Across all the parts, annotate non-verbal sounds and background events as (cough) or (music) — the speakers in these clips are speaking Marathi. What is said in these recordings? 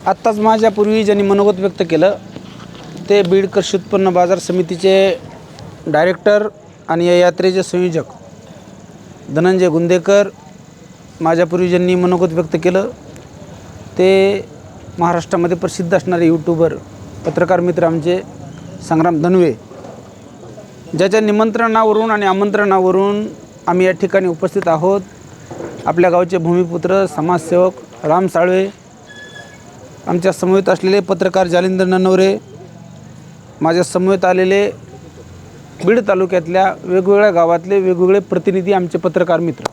आत्ताच माझ्यापूर्वी ज्यांनी मनोगत व्यक्त केलं ते बीड कृषी उत्पन्न बाजार समितीचे डायरेक्टर आणि या यात्रेचे संयोजक धनंजय गुंदेकर माझ्यापूर्वी ज्यांनी मनोगत व्यक्त केलं ते महाराष्ट्रामध्ये प्रसिद्ध असणारे यूट्यूबर पत्रकार मित्र आमचे संग्राम धनवे ज्याच्या निमंत्रणावरून आणि आमंत्रणावरून आम्ही या ठिकाणी उपस्थित आहोत. आपल्या गावचे भूमिपुत्र समाजसेवक राम साळवे आमच्या समवेत असलेले पत्रकार जालिंदर ननवरे माझ्या समवेत आलेले बीड तालुक्यातल्या वेगवेगळ्या गावातले वेगवेगळे प्रतिनिधी आमचे पत्रकार मित्र.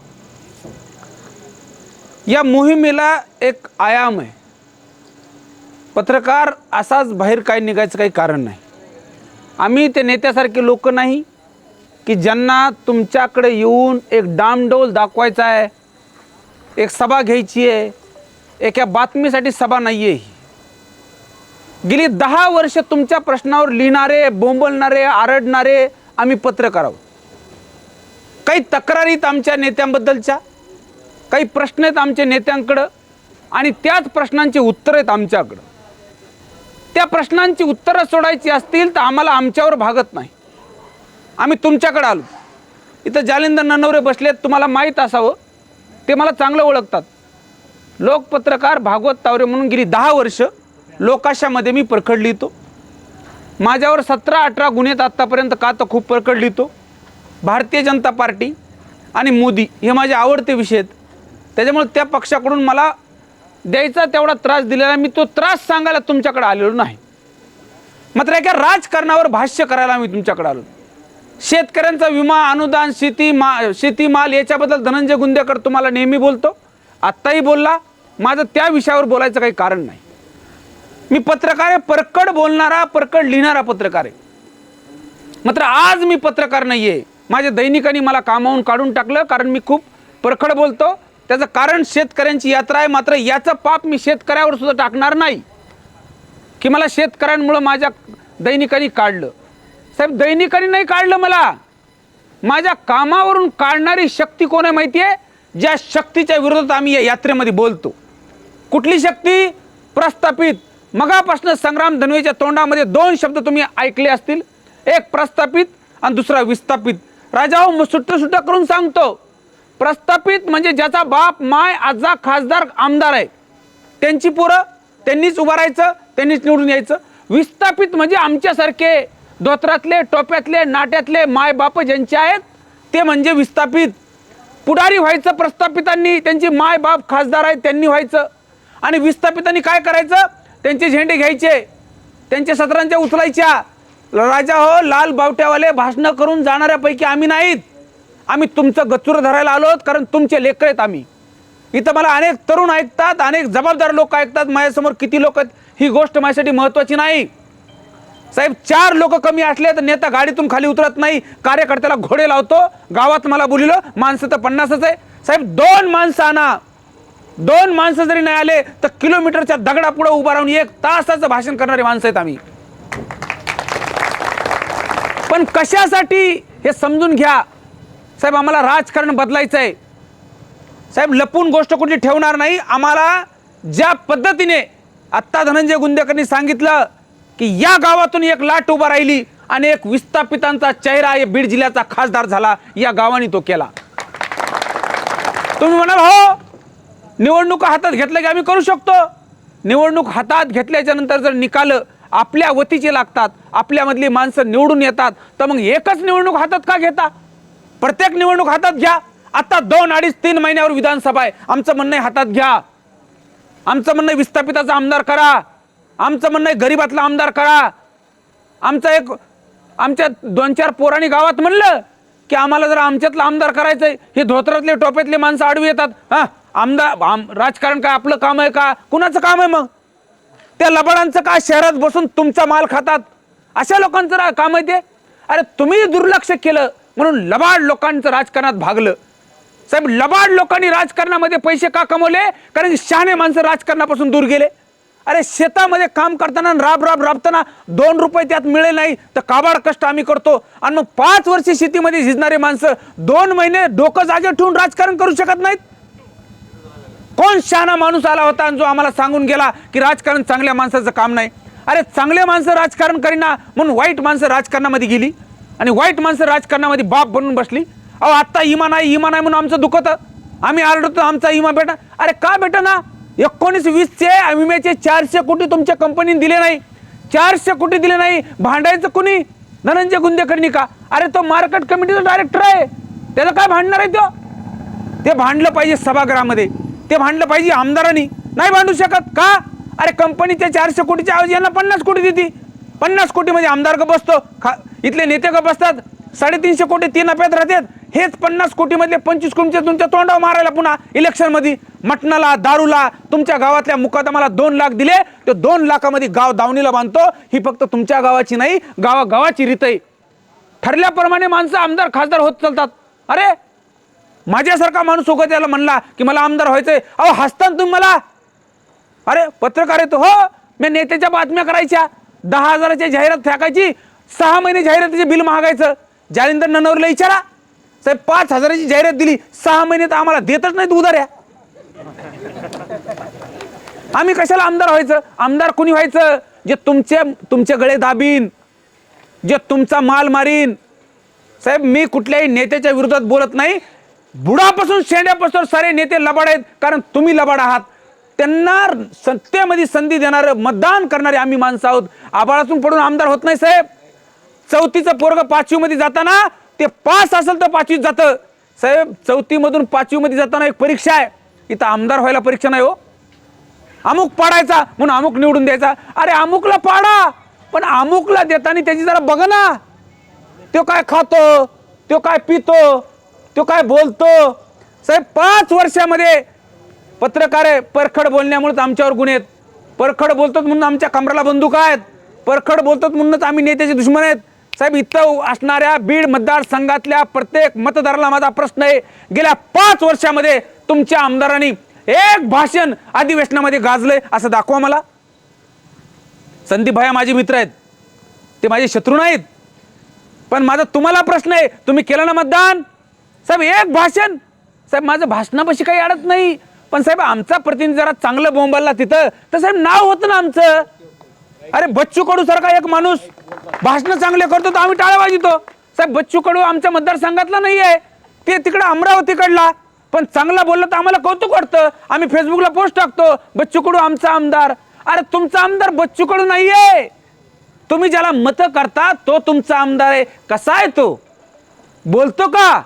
या मोहिमेला एक आयाम आहे. पत्रकार असाच बाहेर काय निघायचं काही कारण नाही. आम्ही ते नेत्यासारखे लोक नाही की ज्यांना तुमच्याकडे येऊन एक डामडोल दाखवायचा आहे एक सभा घ्यायची आहे एका बातमीसाठी सभा नाही आहे ही. गेली दहा वर्ष तुमच्या प्रश्नावर लिहिणारे बोंबलणारे आरडणारे आम्ही पत्रकार आहोत. काही तक्रारीत आमच्या नेत्यांबद्दलच्या काही प्रश्न आहेत आमच्या नेत्यांकडं आणि त्याच प्रश्नांची उत्तरं आहेत आमच्याकडं. त्या प्रश्नांची उत्तरं सोडायची असतील तर आम्हाला आमच्यावर भागत नाही. आम्ही तुमच्याकडे आलो. इथं जालिंदर ननवरे बसलेत तुम्हाला माहीत असावं. ते मला चांगलं ओळखतात. लोकपत्रकार भागवत तावरे म्हणून गेली दहा वर्ष लोकाशामध्ये मी परखड लिहितो. माझ्यावर सतरा अठरा गुन्हेत आत्तापर्यंत का तर खूप परखड लिहितो. भारतीय जनता पार्टी आणि मोदी हे माझे आवडते विषय आहेत. त्याच्यामुळे त्या पक्षाकडून मला द्यायचा तेवढा त्रास दिलेला मी तो त्रास सांगायला तुमच्याकडे आलेलो नाही. मात्र एका राजकारणावर भाष्य करायला मी तुमच्याकडे आलो. शेतकऱ्यांचा विमा अनुदान शेती मा शेतीमाल याच्याबद्दल धनंजय गुंदेकर तुम्हाला नेहमी बोलतो. आत्ताही बोलला माझं त्या विषयावर बोलायचं काही कारण नाही. मी पत्रकार आहे परकड बोलणारा परकड लिहिणारा पत्रकार आहे. मात्र आज मी पत्रकार नाही आहे माझ्या दैनिकांनी मला कामावून काढून टाकलं कारण मी खूप परखड बोलतो. त्याचं कारण शेतकऱ्यांची यात्रा आहे मात्र याचं पाप मी शेतकऱ्यावर सुद्धा टाकणार नाही. की मला शेतकऱ्यांमुळं माझ्या दैनिकांनी काढलं. साहेब दैनिकांनी नाही काढलं मला. माझ्या कामावरून काढणारी शक्ती कोण आहे माहिती आहे ज्या शक्तीच्या विरोधात आम्ही या यात्रेमध्ये बोलतो कुठली शक्ती? प्रस्थापित. मगापासून संग्राम धनवेच्या तोंडामध्ये दोन शब्द तुम्ही ऐकले असतील. एक प्रस्थापित आणि दुसरा विस्थापित. राजा हो सुट्ट सुट्ट करून सांगतो. प्रस्थापित म्हणजे ज्याचा बाप माय आजा खासदार आमदार आहे. त्यांची पोरं त्यांनीच उभं राहायचं त्यांनीच निवडून यायचं. विस्थापित म्हणजे आमच्यासारखे धोत्रातले टोप्यातले नाट्यातले माय बाप ज्यांचे आहेत ते म्हणजे विस्थापित. पुढारी व्हायचं प्रस्थापितांनी त्यांची माय बाप खासदार आहेत त्यांनी व्हायचं. आणि विस्थापितांनी काय करायचं? त्यांचे झेंडे घ्यायचे. त्यांच्या सत्रांच्या उचलायच्या. राजा हो लाल बावट्यावाले भाषणं करून जाणाऱ्यापैकी आम्ही नाहीत. आम्ही तुमचं गच्चूर धरायला आलो आहोत कारण तुमचे लेकर आहेत आम्ही. इथं मला अनेक तरुण ऐकतात अनेक जबाबदार लोक ऐकतात. माझ्यासमोर किती लोक आहेत ही गोष्ट माझ्यासाठी महत्त्वाची नाही. साहेब चार लोक कमी असले तर नेता गाडीतून खाली उतरत नाही. कार्यकर्त्याला घोडे लावतो. गावात मला बोलिलं माणसं तर पन्नासच आहे. साहेब दोन माणसं आणा. दोन माणसं जरी नाही आले तर किलोमीटरच्या दगडा पुढे उभा राहून एक तासाचं भाषण करणारे माणसं आहेत आम्ही. पण कशासाठी हे समजून घ्या? साहेब आम्हाला राजकारण बदलायचं आहे. साहेब लपून गोष्ट कुठली ठेवणार नाही. आम्हाला ज्या पद्धतीने आत्ता धनंजय गुंदेकरनी सांगितलं की या गावातून एक लाट उभा राहिली आणि एक विस्थापितांचा चेहरा या बीड जिल्ह्याचा खासदार झाला या गावाने तो केला. तुम्ही म्हणाल हो निवडणूक हातात घेतलं की आम्ही करू शकतो. निवडणूक हातात घेतल्याच्या नंतर जर निकाल आपल्या वतीचे लागतात आपल्यामधली माणसं निवडून येतात तर मग एकच निवडणूक हातात का घेता? प्रत्येक निवडणूक हातात घ्या. आता दोन अडीच तीन महिन्यावर विधानसभा आहे. आमचं म्हणणं आहे हातात घ्या. आमचं म्हणणं विस्थापिताचा आमदार करा. आमचं म्हणणं आहे गरीबातला आमदार करा आमचा एक आमच्या दोन चार पोरांनी गावात म्हणलं की आम्हाला जर आमच्यातलं आमदार करायचंय. हे धोत्रातले टोप्यातले माणसं आडवी येतात. हा आमदार आम राजकारण काय आपलं काम आहे का? कुणाचं काम आहे मग? त्या लबाडांचं का शहरात बसून तुमचा माल खातात? अशा लोकांचं रा- काम आहे ते? अरे तुम्ही दुर्लक्ष केलं म्हणून लबाड लोकांचं राजकारणात भागलं. साहेब लबाड लोकांनी राजकारणामध्ये पैसे का कमवले? कारण शहाणे माणसं राजकारणापासून दूर गेले. अरे शेतामध्ये काम करताना आणि राब राब राबताना दोन रुपये त्यात मिळेल नाही तर काबाड कष्ट आम्ही करतो. आणि मग पाच वर्ष शेतीमध्ये झिजणारे माणसं दोन महिने डोकं जागे ठेवून राजकारण करू शकत नाहीत? कोण शहाणा माणूस आला होता आणि जो आम्हाला सांगून गेला की राजकारण चांगल्या माणसाचं काम नाही? अरे चांगले माणसं राजकारण करीना म्हणून वाईट माणसं राजकारणामध्ये गेली आणि वाईट माणसं राजकारणामध्ये बाप बनून बसली. अहो आत्ता इमा नाही इमा नाही म्हणून आमचं दुखतं. आम्ही आरडतो आमचा इमा भेटा अरे का भेटा ना? एकोणीस वीसचे विम्याचे चारशे कोटी तुमच्या कंपनीने दिले नाही. चारशे कोटी दिले नाही. भांडायचं कुणी? धनंजय गुंदेकरणी का? अरे तो मार्केट कमिटीचा डायरेक्टर आहे. त्याला काय भांडणार आहे तो? ते भांडलं पाहिजे सभागृहामध्ये. ते भांडलं पाहिजे आमदारांनी. नाही भांडू शकत. का? अरे कंपनीच्या चारशे कोटीच्या ऐवजी यांना पन्नास कोटी देते. पन्नास कोटीमध्ये म्हणजे आमदार का बसतो. खा इथले नेते का बसतात. साडेतीनशे कोटी तीन अप्यात राहतात. हेच पन्नास कोटीमधले पंचवीस कोटीचे तुमच्या तोंडावर मारायला पुन्हा इलेक्शनमध्ये मटणाला दारूला तुमच्या गावातल्या मुकादमाला दोन लाख दिले. ते दोन लाखामध्ये गाव दावणीला बांधतो. ही फक्त तुमच्या गावाची नाही गावागावाची रीत आहे ठरल्याप्रमाणे माणसं आमदार खासदार होत चालतात. अरे माझ्यासारखा माणूस उगा त्याला म्हणला की मला आमदार व्हायचंय. अहो हसता तुम्ही मला. अरे पत्रकार येतो हो. मी नेत्याच्या बातम्या करायच्या. दहा हजाराची जाहिरात फेकायची. सहा महिने जाहिरातीचे बिल महागायचं. जालिंदर ननवरला विचारा साहेब पाच हजाराची जाहिरात दिली. सहा महिने तर आम्हाला देतच नाहीत उधाऱ्या. आम्ही कशाला आमदार व्हायचं? आमदार कुणी व्हायचं? जे तुमचे तुमचे गळे दाबीन जे तुमचा माल मारीन. साहेब मी कुठल्याही नेत्याच्या विरोधात बोलत नाही. बुडापासून शेंड्यापासून सारे नेते लबाड आहेत कारण तुम्ही लबाड आहात. त्यांना सत्तेमध्ये संधी देणारं मतदान करणारे आम्ही माणसं आहोत. आबाळातून पडून आमदार होत नाही साहेब. चौथीचं पोरग पाचवीमध्ये जाताना ते पास असेल तर पाचवीत जातं. साहेब चौथीमधून पाचवीमध्ये जाताना एक परीक्षा आहे. इथं आमदार व्हायला परीक्षा नाही हो. अमुक पाडायचा म्हणून अमुक निवडून द्यायचा. अरे अमुकला पाडा पण अमुकला देताना त्याची जरा बघ ना. तो काय खातो तो काय पितो तो काय बोलतो. साहेब पाच वर्षामध्ये पत्रकार आहे परखड बोलण्यामुळेच आमच्यावर गुन्हे आहेत. परखड बोलतात म्हणून आमच्या कमराला बंदूक आहेत. परखड बोलतात म्हणूनच आम्ही नेत्याचे दुश्मन आहेत. साहेब इथं असणाऱ्या बीड मतदारसंघातल्या प्रत्येक मतदाराला माझा प्रश्न आहे. गेल्या पाच वर्षामध्ये तुमच्या आमदारांनी एक भाषण अधिवेशनामध्ये गाजलंय असं दाखवा मला. संदीप भाया माझे मित्र आहेत. ते माझे शत्रू नाहीत. पण माझा तुम्हाला प्रश्न आहे तुम्ही केलं ना मतदान? साहेब एक भाषण. साहेब माझं भाषणापाशी काही अडत नाही. पण साहेब आमचा प्रतिनिधी जरा चांगलं बोंबालला तिथं तर साहेब नाव होतं ना आमचं. अरे बच्चू कडू सारखा एक माणूस. भाषण चांगले करतो तर आम्ही टाळा वाजितो साहेब बच्चू कडू आमच्या मतदारसंघातला नाही आहे ते तिकडे अमरावतीकडला. पण चांगला बोललं तर आम्हाला कौतुक वाटतं. आम्ही फेसबुकला पोस्ट टाकतो बच्चू कडू आमचा आमदार. अरे तुमचा आमदार बच्चू कडू नाहीये. तुम्ही ज्याला मतं करता तो तुमचा आमदार आहे. कसा आहे तो? बोलतो का?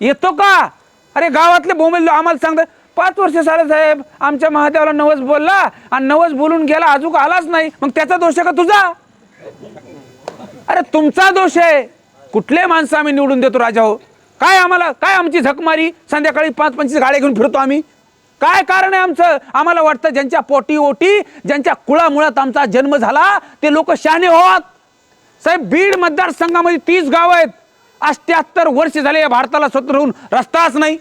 येतो का? अरे गावातले बोमेल आम्हाला सांगतात पाच वर्ष झाले साहेब आमच्या महादेवाला नवस बोलला आणि नवस बोलून गेला अजून आलाच नाही. मग त्याचा दोष आहे का तुझा? अरे तुमचा दोष आहे. कुठले माणसं आम्ही निवडून देतो राजा हो? काय आम्हाला काय आमची झकमारी? संध्याकाळी पाच पंचवीस गाड्या घेऊन फिरतो आम्ही. काय कारण आहे आमचं? आम्हाला वाटतं ज्यांच्या पोटी ओटी ज्यांच्या कुळामुळात आमचा जन्म झाला ते लोक शाने होत. साहेब बीड मतदारसंघामध्ये तीस गाव आहेत. अष्ट्याहत्तर वर्ष झाले या भारताला स्वतंत्र होऊन रस्ताच नाही.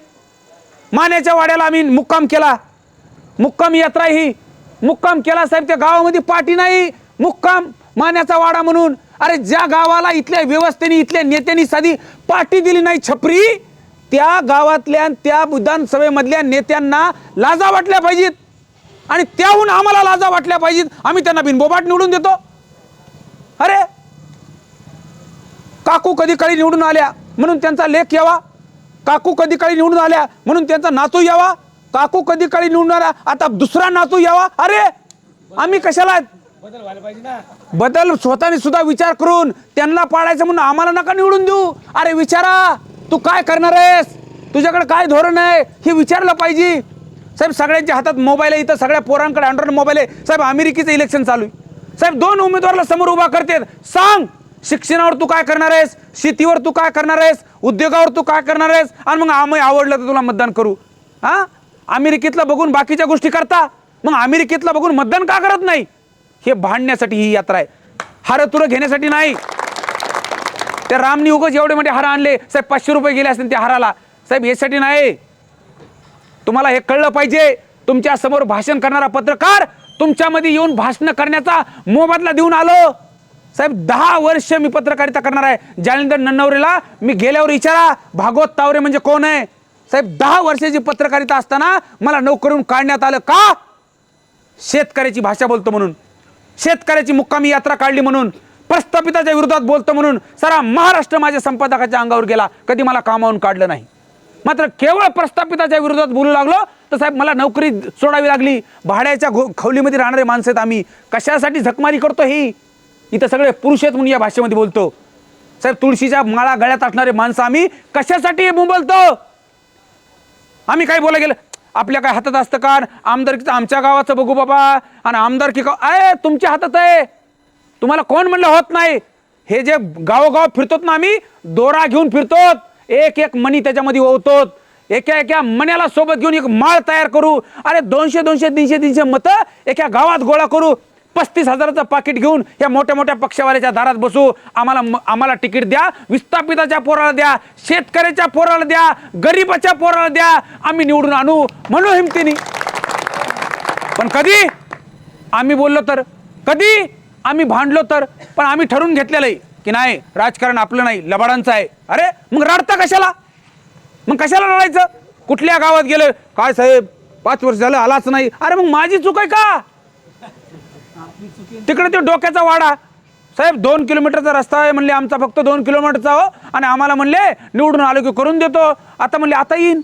मान्याच्या वाड्याला आम्ही मुक्काम केला. मुक्काम यात्रा ही. मुक्काम केला साहेब त्या गावामध्ये पाठी नाही. मुक्काम मान्याचा वाडा म्हणून. अरे ज्या गावाला इथल्या व्यवस्थेने इथल्या नेत्यांनी साधी पाठी दिली नाही छपरी त्या गावातल्या त्या विधानसभेमधल्या नेत्यांना लाजा वाटल्या पाहिजेत. आणि त्याहून आम्हाला लाजा वाटल्या पाहिजेत. आम्ही त्यांना बिनबोबाट निवडून देतो. अरे काकू कधी काळी निवडून आल्या म्हणून त्यांचा लेख यावा. काकू कधी काळी निवडून आल्या म्हणून त्यांचा नातू यावा. काकू कधी काळी निवडून आला आता दुसरा नातू यावा. अरे आम्ही कशाला बदल स्वतःने सुद्धा विचार करून त्यांना पाडायचं म्हणून आम्हाला नका निवडून देऊ. अरे विचारा तू काय करणार आहेस? तुझ्याकडे काय धोरण आहे? हे विचारलं पाहिजे. साहेब सगळ्यांच्या हातात मोबाईल आहे इथं सगळ्या पोरांकडे अँड्रॉइड मोबाईल आहे. साहेब अमेरिकेचं इलेक्शन चालू आहे. साहेब दोन उमेदवाराला समोर उभा करते. सांग शिक्षणावर तू काय करणार आहेस? शेतीवर तू काय करणार आहेस? उद्योगावर तू काय करणार आहेस? आणि मग आम्ही आवडलं तर तुला मतदान करू. हा? अमेरिकेतलं बघून बाकीच्या गोष्टी करता. मग अमेरिकेतलं बघून मतदान का करत नाही? हे भांडण्यासाठी ही यात्रा आहे. हार तुरं घेण्यासाठी नाही. त्या रामनी उगच एवढे मोठे हार आणले. साहेब पाचशे रुपये गेले असतील त्या हाराला. साहेब यासाठी नाही. तुम्हाला हे कळलं पाहिजे. तुमच्यासमोर भाषण करणारा पत्रकार तुमच्यामध्ये येऊन भाषण करण्याचा मोबदला देऊन आलो. साहेब दहा वर्ष मी पत्रकारिता करणार आहे. जालिंदर नन्नवरेला मी गेल्यावर विचारा भागवत तावरे म्हणजे कोण आहे? साहेब दहा वर्षाची पत्रकारिता असताना मला नोकरीहून काढण्यात आलं का? शेतकऱ्याची भाषा बोलतो म्हणून. शेतकऱ्याची मुक्कामी यात्रा काढली म्हणून प्रस्थापिताच्या विरोधात बोलतो म्हणून सारा महाराष्ट्र माझ्या संपादकाच्या अंगावर गेला. कधी मला कामावून काढलं नाही. मात्र केवळ प्रस्थापिताच्या विरोधात बोलू लागलो तर साहेब मला नोकरी सोडावी लागली. भाड्याच्या घो खवलीमध्ये राहणारे माणसं आहेत आम्ही. कशासाठी झकमारी करतो ही? इथं सगळे पुरुष आहेत म्हणून या भाषेमध्ये बोलतो. साहेब तुळशीच्या माळा गळ्यात असणारे माणसं आम्ही कशासाठी हे बोलतो आम्ही काय बोला गेलं? आपल्या काय हातात असतं का? आमदारकीचं आमच्या गावाचं बघू बाबा. आणि आमदारकी का अय तुमच्या हातात आहे. तुम्हाला कोण म्हणलं होत नाही? हे जे गावोगाव फिरतोत ना आम्ही दोरा घेऊन फिरतोत. एक एक मणी त्याच्यामध्ये ओवतो एका एका मण्याला सोबत घेऊन एक माळ तयार करू. अरे दोनशे दोनशे तीनशे तीनशे मतं एका गावात गोळा करू. पस्तीस हजाराचं पाकिट घेऊन या मोठ्या मोठ्या पक्षवाल्याच्या दारात बसू. आम्हाला आम्हाला तिकीट द्या विस्थापिताच्या पोराला द्या शेतकऱ्याच्या पोराला द्या गरीबाच्या पोराला द्या आम्ही निवडून आणू म्हणू हिमतीने. पण कधी? आम्ही बोललो तर. कधी? आम्ही भांडलो तर. पण आम्ही ठरवून घेतलेलं आहे की नाही राजकारण आपलं नाही लबाडांचं आहे. अरे मग रडता कशाला? मग कशाला रडायचं? कुठल्या गावात गेलं? काय साहेब पाच वर्ष झालं आलाच नाही. अरे मग माझी चूक आहे का? तिकडे ते डोक्याचा वाडा. साहेब दोन किलोमीटरचा रस्ता आहे म्हणले आमचा फक्त दोन किलोमीटरचा हो. आणि आम्हाला म्हणले निवडून आलो की करून देतो. आता म्हणले आता येईन.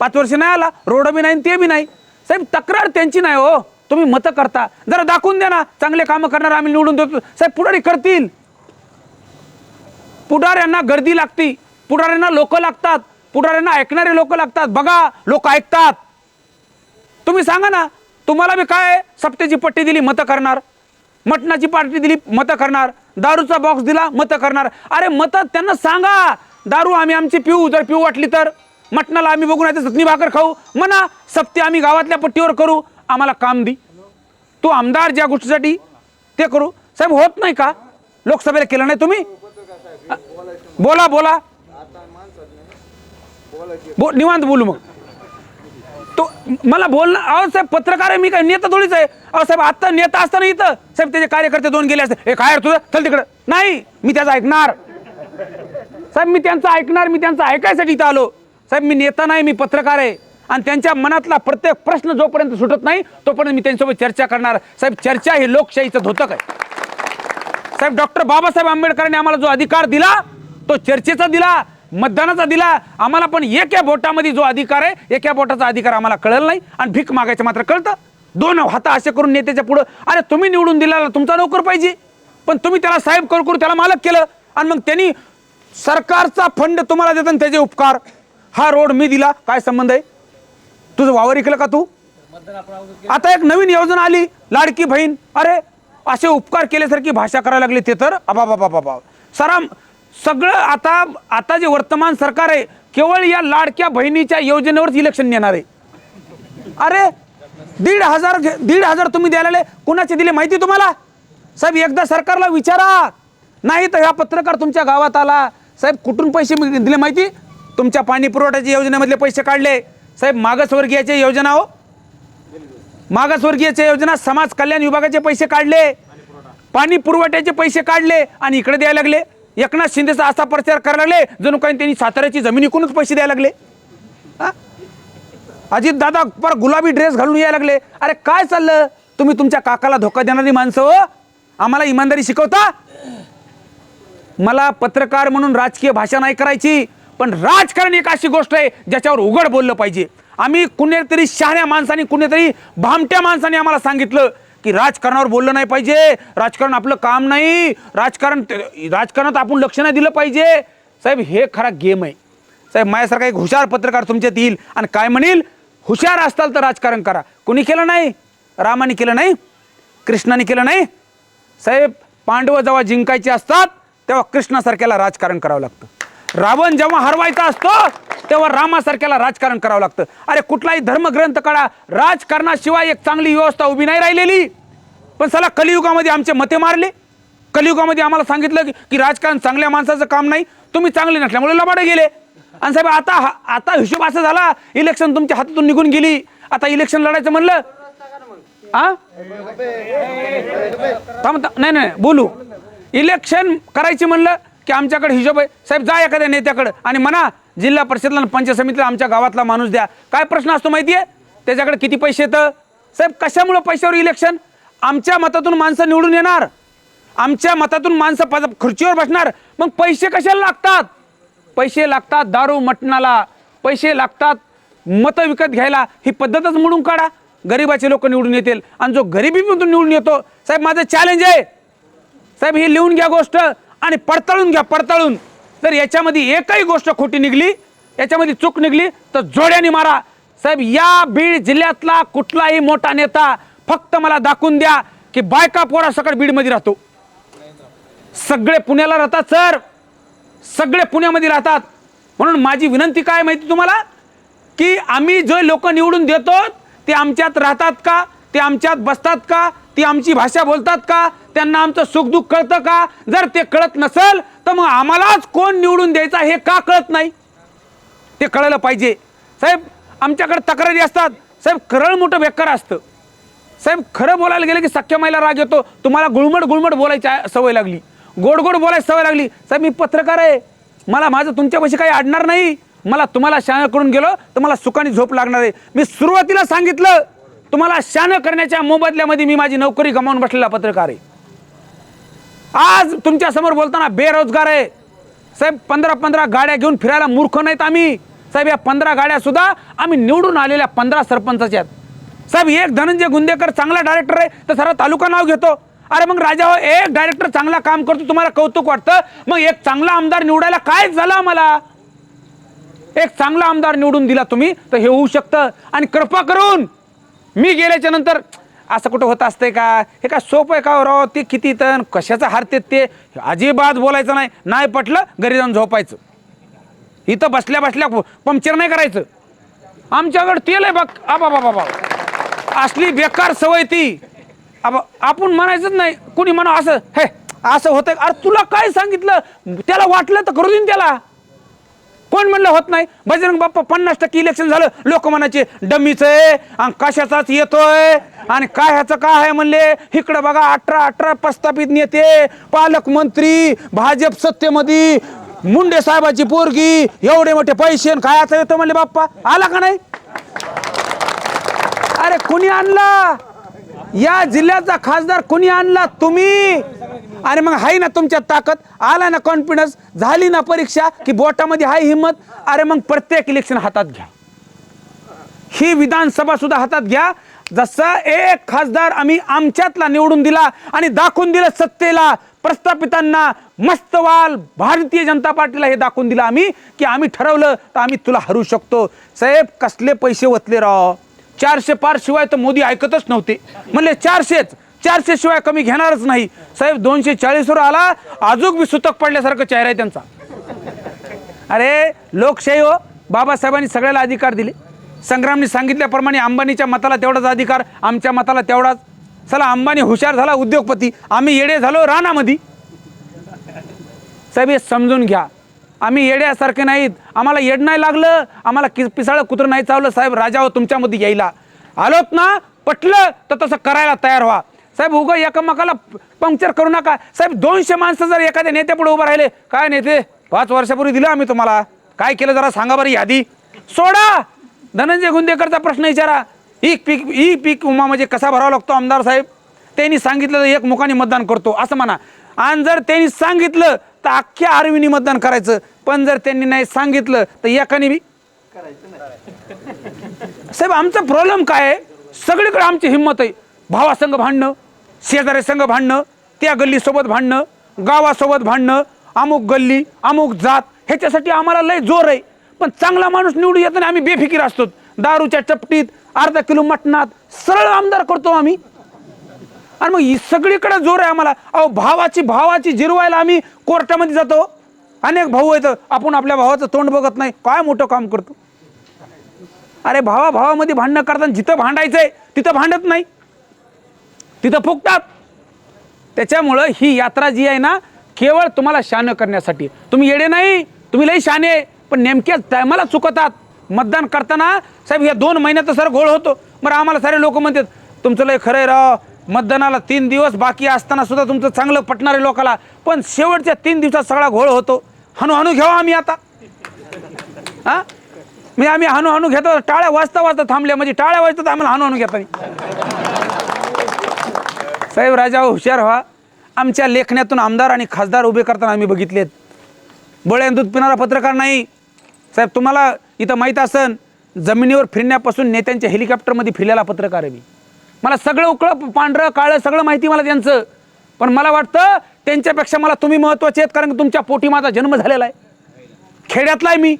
पाच वर्ष नाही आला. रोड बी नाही ते बी नाही. साहेब तक्रार त्यांची नाही हो. तुम्ही मतं करता. जरा दाखवून द्या ना. चांगले कामं करणार आम्ही निवडून देतो. साहेब पुढारी करतील. पुढाऱ्यांना गर्दी लागती. पुढाऱ्यांना लोक लागतात. पुढाऱ्यांना ऐकणारे लोक लागतात. बघा लोक ऐकतात. तुम्ही सांगा ना तुम्हाला मी काय सप्तेची पट्टी दिली मतं करणार? मटणाची पार्टी दिली मतं करणार. दारूचा बॉक्स दिला मतं करणार. अरे मतं त्यांना सांगा. दारू आम्ही आमची पिऊ जर पिऊ वाटली तर. मटणाला आम्ही बघून येते चटणी भाकर खाऊ. म्हणा सप्ते आम्ही गावातल्या पट्टीवर करू. आम्हाला काम दी. तो आमदार ज्या गोष्टीसाठी ते करू. साहेब होत नाही का? लोकसभेला केलं नाही तुम्ही? बोला बोला. बो निवांत बोलू मग. तो मला बोलणं अहो साहेब पत्रकार आहे मी काय नेता थोडीच आहे. अहो साहेब आत्ता नेता असताना इथं साहेब त्याचे कार्यकर्ते दोन गेले असते. हे काय तुझं? चल तिकडं. नाही मी त्याचं ऐकणार. साहेब मी त्यांचं ऐकणार मी त्यांचं ऐकायसाठी इथं आलो. साहेब मी नेता नाही मी पत्रकार आहे. आणि त्यांच्या मनातला प्रत्येक प्रश्न जोपर्यंत सुटत नाही तोपर्यंत मी त्यांच्यासोबत चर्चा करणार. साहेब चर्चा ही लोकशाहीचं धोतक आहे. साहेब डॉक्टर बाबासाहेब आंबेडकरांनी आम्हाला जो अधिकार दिला तो चर्चेचा दिला. मतदानाचा दिला. आम्हाला पण एका बोटामध्ये जो अधिकार आहे एका बोटाचा अधिकार आम्हाला कळलं नाही आणि भीक मागायचं मात्र कळतं. दोन हात असे करून नेत्याच्या पुढं अरे तुम्ही निवडून दिला तुमचा नोकर पाहिजे. पण तुम्ही त्याला साहेब करू करू त्याला मालक केलं आणि मग त्यांनी सरकारचा फंड तुम्हाला देतात त्याचे उपकार. हा रोड मी दिला. काय संबंध आहे? तुझं वावर इकलं का तू? आता एक नवीन योजना आली. लाडकी बहीण. अरे असे उपकार केल्यासारखी भाषा करायला लागली ते तर. अबा बाबा बाबा सराम सगळं आता आता जे वर्तमान सरकार आहे केवळ या लाडक्या बहिणीच्या योजनेवरच इलेक्शन येणार आहे. अरे दीड हजार दीड हजार तुम्ही द्यायला लागले. कुणाचे दिले माहिती तुम्हाला? साहेब एकदा सरकारला विचारा. नाही तर ह्या पत्रकार तुमच्या गावात आला. साहेब कुठून पैसे दिले माहिती? तुमच्या पाणी पुरवठ्याच्या योजनेमधले पैसे काढले. साहेब मागासवर्गीयाच्या योजना हो. मागासवर्गीयच्या योजना समाज कल्याण विभागाचे पैसे काढले. पाणी पुरवठ्याचे पैसे काढले आणि इकडे द्यायला लागले. एकनाथ शिंदेचा असा प्रचार करायला लागले जणू काही त्यांनी साताऱ्याची जमीन विकूनच पैसे द्यायला लागले? अजित दादा पर गुलाबी ड्रेस घालून यायला लागले. अरे काय चाललं? तुम्ही तुमच्या काकाला धोका देणारी माणसं हो. आम्हाला इमानदारी शिकवता. मला पत्रकार म्हणून राजकीय भाषा नाही करायची पण राजकारण एक अशी गोष्ट आहे ज्याच्यावर उघड बोललं पाहिजे. आम्ही कुणीतरी शहाण्या माणसाने कुणीतरी भामट्या माणसाने आम्हाला सांगितलं की राजकारणावर बोललं नाही पाहिजे. राजकारण आपलं काम नाही. राजकारण राजकारणात आपण लक्ष नाही दिलं पाहिजे. साहेब हे खरा गेम आहे. साहेब माझ्यासारखा एक हुशार पत्रकार तुमच्यात येईल आणि काय म्हणील? हुशार असताल तर राजकारण करा. कुणी केलं नाही? रामाने केलं नाही? कृष्णाने केलं नाही? साहेब पांडव जेव्हा जिंकायचे असतात तेव्हा कृष्णासारख्याला राजकारण करावं लागतं. रावण जेव्हा हरवायचा असतो तेव्हा रामासारख्याला राजकारण करावं लागतं. अरे कुठलाही धर्मग्रंथ काढा. राजकारणाशिवाय एक चांगली व्यवस्था उभी नाही राहिलेली. पण चला कलियुगामध्ये आमचे मते मारले. कलियुगामध्ये आम्हाला सांगितलं की- राजकारण चांगल्या माणसाचं काम नाही. तुम्ही चांगले नसल्यामुळे लबाडे गेले. आणि साहेब आता आता हिशोब असा झाला. इलेक्शन तुमच्या हातातून निघून गेली. आता इलेक्शन लढायचं म्हणलं. आ? थांब थांब. नाही नाही बोलू. इलेक्शन करायची म्हणलं की आमच्याकडे हिशोब आहे. साहेब जा एखाद्या नेत्याकडे आणि म्हणा जिल्हा परिषदला आणि पंचायत समितीला आमच्या गावातला माणूस द्या. काय प्रश्न असतो माहिती आहे त्याच्याकडे किती पैसे येतं? साहेब कशामुळं पैशावर इलेक्शन आमच्या मतातून माणसं निवडून येणार. आमच्या मतातून माणसं पद खुर्चीवर बसणार. मग पैसे कशाला लागतात? पैसे लागतात दारू मटणाला. पैसे लागतात मतं विकत घ्यायला. ही पद्धतच म्हणून काढा. गरिबाचे लोक निवडून येतील. आणि जो गरिबीमधून निवडून येतो साहेब माझं चॅलेंज आहे. साहेब हे लिहून घ्या गोष्ट आणि पडताळून घ्या पडताळून. जर याच्यामध्ये एकही गोष्ट खोटी निघली याच्यामध्ये चूक निघली तर जोड्याने मारा. साहेब या बीड जिल्ह्यातला कुठलाही मोठा नेता फक्त मला दाखवून द्या की बायका पोरा सकट बीडमध्ये राहतो. सगळे पुण्याला राहतात सर. सगळे पुण्यामध्ये राहतात. म्हणून माझी विनंती काय माहिती तुम्हाला? की आम्ही जे लोक निवडून देतो ते आमच्यात राहतात का? ते आमच्यात बसतात का? ती आमची भाषा बोलतात का? त्यांना आमचं सुखदुःख कळतं का? जर ते कळत नसेल तर मग आम्हालाच कोण निवडून द्यायचा हे का कळत नाही? ते कळलं पाहिजे. साहेब आमच्याकडे तक्रारी असतात. साहेब करळ मोठं बेकार असतं. साहेब खरं बोलायला गेलं की सख्या माईला राग येतो. तुम्हाला गुळमट गुळमट बोलायची सवय लागली. गोड गोड बोलायची सवय लागली. साहेब मी पत्रकार आहे. मला माझं तुमच्यापाशी काही अडणार नाही. मला तुम्हाला शान करून गेलो तर मला सुखाने झोप लागणार आहे. मी सुरुवातीला सांगितलं तुम्हाला शान करण्याच्या मोबदल्यामध्ये मी माझी नोकरी गमावून बसलेला पत्रकार आहे. आज तुमच्यासमोर बोलताना बेरोजगार आहे. साहेब पंधरा पंधरा गाड्या घेऊन फिरायला मूर्ख नाहीत आम्ही. साहेब या पंधरा गाड्या सुद्धा आम्ही निवडून आलेल्या पंधरा सरपंचाच्या आहेत. साहेब एक धनंजय गुंदेकर चांगला डायरेक्टर आहे तर सारा तालुका नाव घेतो. अरे मग राजा हो, एक डायरेक्टर चांगला काम करतो तुम्हाला कौतुक वाटतं? मग एक चांगला आमदार निवडायला काय झालं आम्हाला? एक चांगला आमदार निवडून दिला तुम्ही तर हे होऊ शकतं. आणि कृपा करून मी गेल्याच्यानंतर असं कुठं होत असतंय का? हे काय सोपं आहे का हो राव? ते किती तण? कशाचं हारतेत ते अजिबात बोलायचं नाही. नाही पटलं घरी जाऊन झोपायचं. इथं बसल्या बसल्या पंक्चर नाही करायचं. आमच्याकडं तेल आहे बघ. आबा बाबा बाबा असली बेकार सवय ती. आबा आपण म्हणायचंच नाही. कुणी म्हणा असं हे असं होतं अरे तुला काय सांगितलं? त्याला वाटलं तर करू देईन त्याला. कोण म्हणलं होत नाही? बजरंग बाप्पा पन्नास टक्के इलेक्शन झालं. लोक म्हणायचे डमीच आहे. आणि कशाचाच येतोय? आणि काय ह्याचं काय आहे म्हणले? इकडं बघा अठरा अठरा प्रस्थापित नेते पालकमंत्री भाजप सत्तेमध्ये मुंडे साहेबाची पोरगी एवढे मोठे पैसे आणि खायचं येतं म्हणले बाप्पा? आला का नाही? अरे कुणी आणला? या जिल्ह्याचा खासदार कुणी आणला? तुम्ही? आणि मग हाय ना तुमच्यात ताकद? आला ना कॉन्फिडन्स झाली ना परीक्षा? की बोटामध्ये हाय हिंमत? अरे मग प्रत्येक इलेक्शन हातात घ्या. ही विधानसभा सुद्धा हातात घ्या. जसं एक खासदार आम्ही आमच्यातला निवडून दिला आणि दाखवून दिलं सत्तेला प्रस्थापितांना मस्तवाल भारतीय जनता पार्टीला हे दाखवून दिलं आम्ही की आम्ही ठरवलं तर आम्ही तुला हरू शकतो. साहेब कसले पैसे वतले राव? चारशे पार शिवाय तर मोदी ऐकतच नव्हते. म्हणले चारशेच. चारशे शिवाय कमी घेणारच नाही. साहेब दोनशे चाळीसवर आला अजून बी सुतक पडल्यासारखं चेहरा आहे त्यांचा. अरे लोकशाही हो. बाबासाहेबांनी सगळ्याला अधिकार दिले. संग्रामने सांगितल्याप्रमाणे अंबानीच्या मताला तेवढाच अधिकार आमच्या मताला तेवढाच. चला अंबानी हुशार झाला उद्योगपती. आम्ही येडे झालो रानामध्ये. साहेब हे समजून घ्या. आम्ही येड्यासारखे नाहीत. आम्हाला येड नाही लागलं. आम्हाला कि पिसाळं कुत्रं नाही चावलं. साहेब राजा हो तुमच्यामध्ये यायला. आलोत ना? पटलं तर तसं करायला तयार व्हा. साहेब उगं एकमेकाला पंक्चर करू नका. साहेब दोनशे माणसं जर एखाद्या नेत्यापुढे उभं राहिले काय नेते? पाच वर्षापूर्वी दिलं आम्ही तुम्हाला. काय केलं जरा सांगा बरं यादी. सोडा! धनंजय गुंदेकरचा प्रश्न विचारा. ई पीक ई पीक विमा म्हणजे कसा भरावा लागतो आमदार साहेब? त्यांनी सांगितलं तर एक मुखाने मतदान करतो असं म्हणा. आणि जर त्यांनी सांगितलं तर अख्ख्या आरवीनी मतदान करायचं. पण जर त्यांनी नाही सांगितलं तर एकाने बी (laughs) साहेब आमचा प्रॉब्लेम काय आहे? सगळीकडे आमची हिंमत आहे. भावासंग भांडणं शेजारी संघ भांडणं त्या गल्लीसोबत भांडणं गावासोबत भांडणं अमुक गल्ली अमुक जात ह्याच्यासाठी आम्हाला लय जोर आहे. पण चांगला माणूस निवडून नाही आम्ही बेफिकीर असतो. दारूच्या चपटीत अर्धा किलो मटणात सरळ आमदार करतो आम्ही. आणि मग ही सगळीकडे जोर आहे आम्हाला. अहो भावाची भावाची जिरवायला आम्ही कोर्टामध्ये जातो. अनेक भाऊ येतं आपण आपल्या भावाचं तोंड बघत नाही. काय मोठं काम करतो? अरे भावा भावामध्ये भांडणं करताना जिथं भांडायचंय तिथं भांडत नाही. तिथं फुकतात. त्याच्यामुळं ही यात्रा जी आहे ना केवळ तुम्हाला शान करण्यासाठी. तुम्ही येडे नाही तुम्ही लई शाने. पण नेमक्याच टायमाला चुकतात. मतदान करताना साहेब या दोन महिन्यात सर घोळ होतो. बरं आम्हाला सारे लोक म्हणतात तुमचं लय खरं आहे राव. मतदानाला तीन दिवस बाकी असताना सुद्धा तुमचं चांगलं पटणारे लोकाला. पण शेवटच्या तीन दिवसात सगळा घोळ होतो. हनु हनु घ्यावा आम्ही आता. हा? मी आम्ही हनू हनू घेतो. टाळ्या वाजता वाजता थांबल्या. म्हणजे टाळ्या वाजतात आम्हाला हनू हनू घेता नाही. साहेब राजा हुशार व्हा. आमच्या लेखण्यातून आमदार आणि खासदार उभे करताना आम्ही बघितलेत. बळे दूध पिणारा पत्रकार नाही. साहेब तुम्हाला इथं माहीत असन जमिनीवर फिरण्यापासून नेत्यांच्या हेलिकॉप्टरमध्ये फिरलेला पत्रकार आहे मी. मला सगळं उकळं पांढरं काळं सगळं माहिती मला त्यांचं. पण मला वाटतं त्यांच्यापेक्षा मला तुम्ही महत्त्वाचे आहेत कारण तुमच्या पोटी माझा जन्म झालेला आहे. खेड्यातला आहे मी.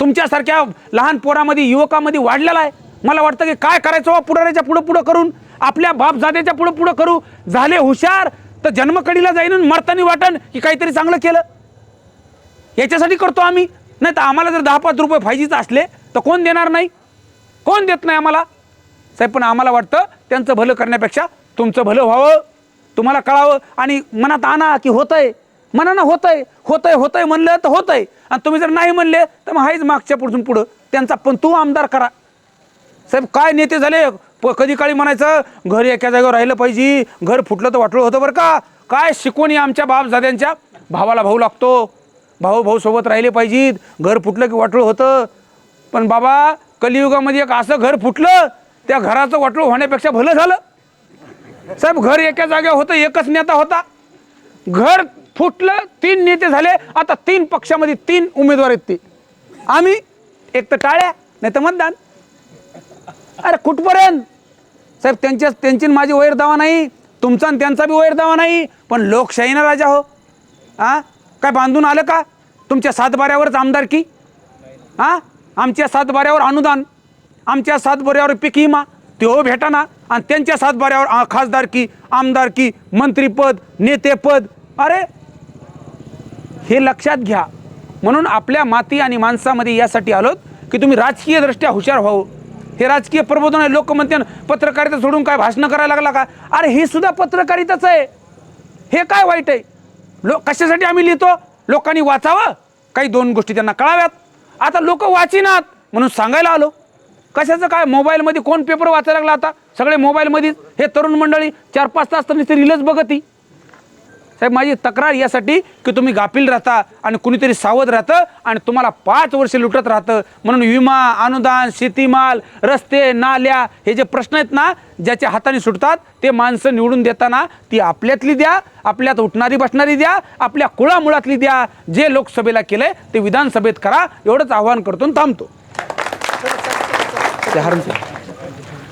तुमच्यासारख्या लहान पोरामध्ये युवकामध्ये वाढलेला आहे. मला वाटतं की काय करायचं बा पुढाऱ्याच्या पुढं पुढं करून आपल्या बापजाद्याच्या पुढं पुढं करू. झाले हुशार तर जन्मकडीला जाईन मरताना मरतानी वाटण की काहीतरी चांगलं केलं. याच्यासाठी करतो आम्ही. नाही तर आम्हाला जर दहा पाच रुपये फायजीचं असले तर कोण देणार नाही? कोण देत नाही आम्हाला? साहेब पण आम्हाला वाटतं त्यांचं भलं करण्यापेक्षा तुमचं भलं व्हावं. तुम्हाला कळावं आणि मनात आणा की होतंय. मनानं होतंय. होतंय होतंय म्हणलं तर होतंय. आणि तुम्ही जर नाही म्हणले तर मग हाच मागच्या पुढून पुढं. त्यांचा पण तू आमदार करा. साहेब काय नेते झाले? प कधी काळी म्हणायचं घर एका जागेवर राहिलं पाहिजे घर फुटलं तर वाटलं होतं बरं का? काय शिकवणी आमच्या बापजाद्यांच्या भावाला भाऊ लागतो? भाऊ भाऊ सोबत राहिले पाहिजेत. घर फुटलं की वाटलं होतं. पण बाबा कलियुगामध्ये एक असं घर फुटलं त्या घराचं वाटलं होण्यापेक्षा भलं झालं. साहेब घर एका जागेवर होतं एकच नेता होता. घर फुटलं तीन नेते झाले. आता तीन पक्षामध्ये तीन उमेदवार आहेत ते. आम्ही एक तर टाळ्या नाही तर मतदान. अरे कुठपर्यंत? साहेब त्यांच्या त्यांची आणि माझी वैर दावा नाही. तुमचा आणि त्यांचा बी वैर दावा नाही. पण लोकशाहीनं राजा हो. आ? काय बांधून आलं का? तुमच्या सातबाऱ्यावरच आमदारकी हा? आमच्या सातबाऱ्यावर अनुदान आमच्या सातबाऱ्यावर पीक विमा तो भेटाना आणि त्यांच्या सातबाऱ्यावर खासदारकी आमदारकी मंत्रीपद नेतेपद. अरे हे लक्षात घ्या. म्हणून आपल्या माती आणि माणसामध्ये यासाठी आलोत की तुम्ही राजकीयदृष्ट्या हुशार व्हावं. हे राजकीय प्रबोधन आहे. लोक म्हणते पत्रकारिता सोडून काय भाषणं करायला लागला का? अरे हे सुद्धा पत्रकारिताच आहे. हे काय वाईट आहे? लोक कशासाठी आम्ही लिहितो? लोकांनी वाचावं? काही दोन गोष्टी त्यांना कळाव्यात. आता लोक वाचिनात म्हणून सांगायला आलो. कशाचं काय? मोबाईलमध्ये कोण पेपर वाचायला लागला आता? सगळे मोबाईलमध्येच. हे तरुण मंडळी चार पाच तास तर नुसती रीलच बघती. साहेब माझी तक्रार यासाठी की तुम्ही गाफील राहता आणि कुणीतरी सावध राहतं आणि तुम्हाला पाच वर्ष लुटत राहतं. म्हणून विमा अनुदान शेतीमाल रस्ते नाल्या हे जे प्रश्न आहेत ना ज्याच्या हाताने सुटतात ते माणसं निवडून देताना ती आपल्यातली द्या आपल्यात उठणारी बसणारी द्या आपल्या कुळामुळातली द्या. जे लोकसभेला केलंय ते विधानसभेत करा. एवढंच आव्हान करतो थांबतो.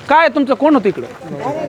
काय तुमचं? कोण होतं इकडं?